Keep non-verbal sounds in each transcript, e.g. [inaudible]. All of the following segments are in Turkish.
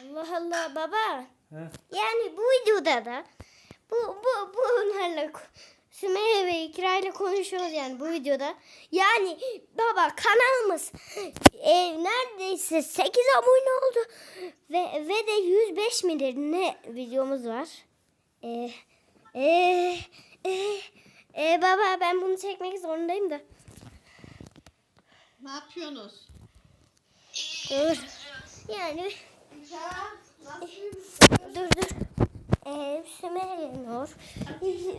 Allah Allah baba. He. Yani bu videoda da bu bu bunlarla ko- Sümeyye ve İkra ile konuşuyoruz yani bu videoda. Yani baba kanalımız e, neredeyse 8 abone oldu ve ve de 105 midir ne videomuz var. E, e, e, e, baba ben bunu çekmek zorundayım da. Ne yapıyorsunuz? Dur. Yani dur dur. Ee, Sümeyye Nur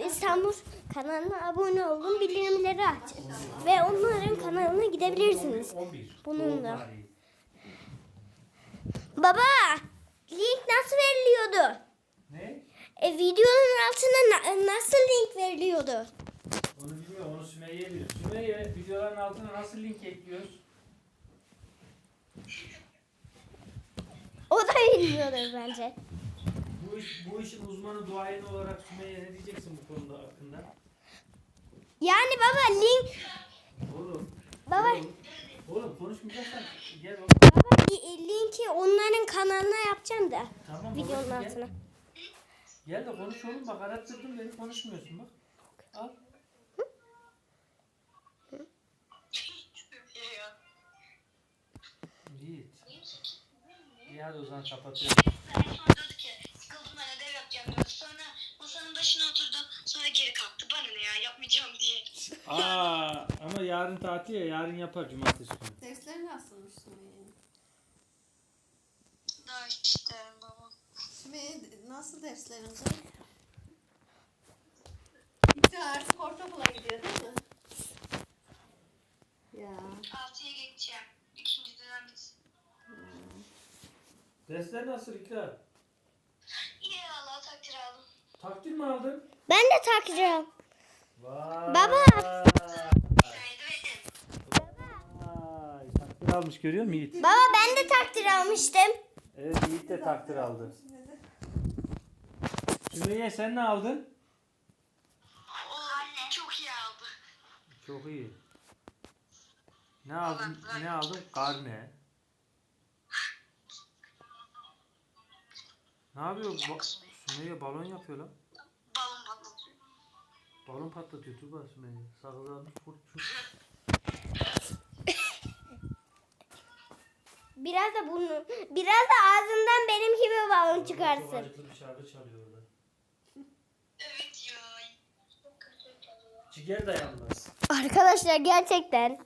İstanbul kanalına abone olun bildirimleri aç. Ve onların kanalına gidebilirsiniz. 11. Bunun da. Doğum tarihi. Baba link nasıl veriliyordu? Ne? E, videonun altına na- nasıl link veriliyordu? Onu bilmiyorum. Onu Sümeyye bilir. Sümeyye videoların altına nasıl link ekliyoruz? O da bilmiyordur bence. Bu iş bu işin uzmanı duayeni olarak Sümeyye ne diyeceksin bu konuda hakkında? Yani baba link Oğlum. baba Oğlum, oğlum konuşmayacaksan gel oğlum. baba li- linki onların kanalına yapacağım da Tamam videonun babacığım, gel. altına. Gel de konuş oğlum bak arattırdım beni konuşmuyorsun bak. Al. O zaman kapatıyorum. Sonra diyordu ki sıkıldım ben ödev yapacağım diyordu. Sonra masanın başına oturdu. Sonra geri kalktı. Bana ne ya yapmayacağım diye. Aa ama yarın tatil ya yarın yapar cumartesi günü. Dersler nasılmış Sümeyye'nin? Daha işte baba. Sümeyye nasıl dersleriniz? İkra artık ortaokula gidiyor değil mi? Dersler nasıl İkra? İyi Allah takdir aldım. Takdir mi aldın? Ben de takacağım. Vay. Baba. Vay. Takdir almış görüyor musun Yiğit? Baba ben de takdir almıştım. Evet Yiğit de takdir aldı. Sümeyye sen ne aldın? O çok iyi aldı. Çok iyi. Ne aldın? Ne aldın? Karne. Ne yapıyor? Ba- Sümeyye balon yapıyor lan. Balon patlatıyor. Balon patlatıyor Tuba Sümeyye. Sakız almış. Biraz da bunu, biraz da ağzından benim gibi balon Çok çıkarsın. acıklı bir şarkı çalıyor orada. Evet ya. Ciger dayanmaz. Arkadaşlar gerçekten.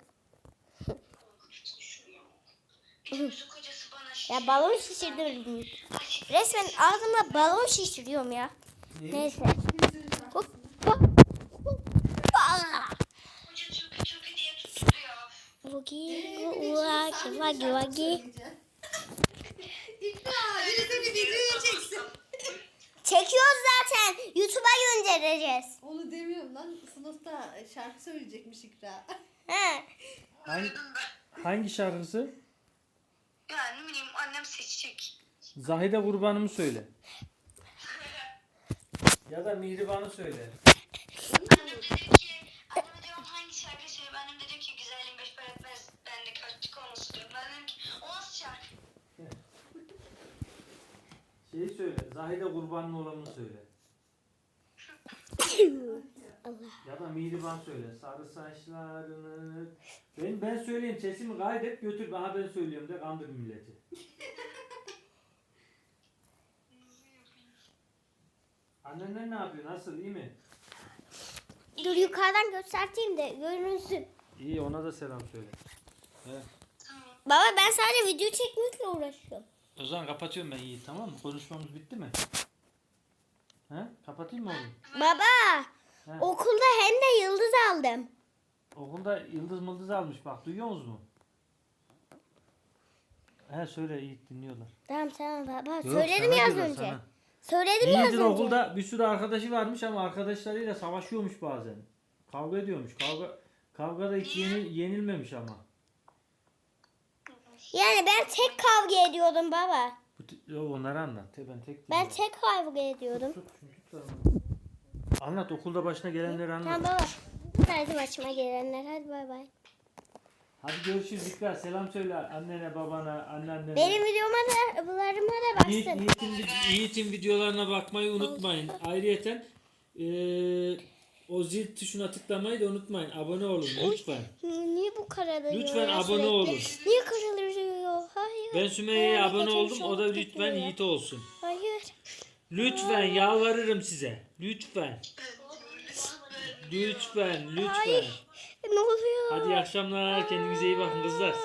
Kocası bana şey. Ya balon şişirdim. Resmen ağzımda balon şişiriyorum ya. Neyse. Hop, hop. Vagi, vagi, vagi, vagi. Çekiyoruz zaten. YouTube'a göndereceğiz. Onu demiyorum lan. Sınıfta şarkı söyleyecekmiş İkra. He. [laughs] Hangi, hangi şarkısı? Yani ne bileyim annem seçecek. Zahide kurbanımı söyle. Ya da Mihriban'ı söyle. Annem dedi ki, annem diyorum hangi şarkı söyle? Annem dedi ki güzelliğin beş para etmez. Bendeki açık olması diyorum. Ben dedim ki o nasıl şarkı? [laughs] Şeyi söyle. Zahide kurbanın olanını söyle. [laughs] Ya da Mihriban söyle. Sarı saçlarını... Ben, ben söyleyeyim sesimi kaydet götür. Bana ben söylüyorum de kandır milleti. [laughs] Annenler ne yapıyor? Nasıl? iyi mi? Dur yukarıdan göstereyim de görünsün. İyi ona da selam söyle. Tamam. Baba ben sadece video çekmekle uğraşıyorum. O zaman kapatıyorum ben iyi tamam mı? Konuşmamız bitti mi? He? Kapatayım mı oğlum? Baba He. okulda hem de yıldız aldım. Okulda yıldız mıldız almış bak duyuyor musunuz? He söyle iyi dinliyorlar. Tamam tamam baba Yok, söyledim sana ya az diyorlar, önce. sana. Söyledim ya az önce. okulda bir sürü arkadaşı varmış ama arkadaşlarıyla savaşıyormuş bazen. Kavga ediyormuş. Kavga kavgada hiç yenil, yenilmemiş ama. Yani ben tek kavga ediyordum baba. Bu t- Yo, onları anlat. Te- Ben tek Ben dinliyorum. tek kavga ediyordum. Tut, şunu tut da anlat. Anlat okulda başına gelenleri anlat. Tamam baba. Hadi başıma gelenler hadi bay bay. Hadi görüşürüz İkra. Selam söyle annene babana anneannene. Benim videoma da bularıma da Yiğit, baksın. Yiğit'in, Yiğit'in videolarına bakmayı unutmayın. Ayrıyeten eee o zil tuşuna tıklamayı da unutmayın. Abone olun lütfen. Niye bu karalıyor Lütfen ya abone sürekli? olun. Niye karalıyor? Hayır. Ben Sümeyye'ye Hayır, abone oldum. O da lütfen kötü. Yiğit olsun. Hayır. Lütfen yalvarırım size. Lütfen. Lütfen, lütfen. Hayır. Ne oluyor? Hadi iyi akşamlar. Kendinize iyi bakın kızlar.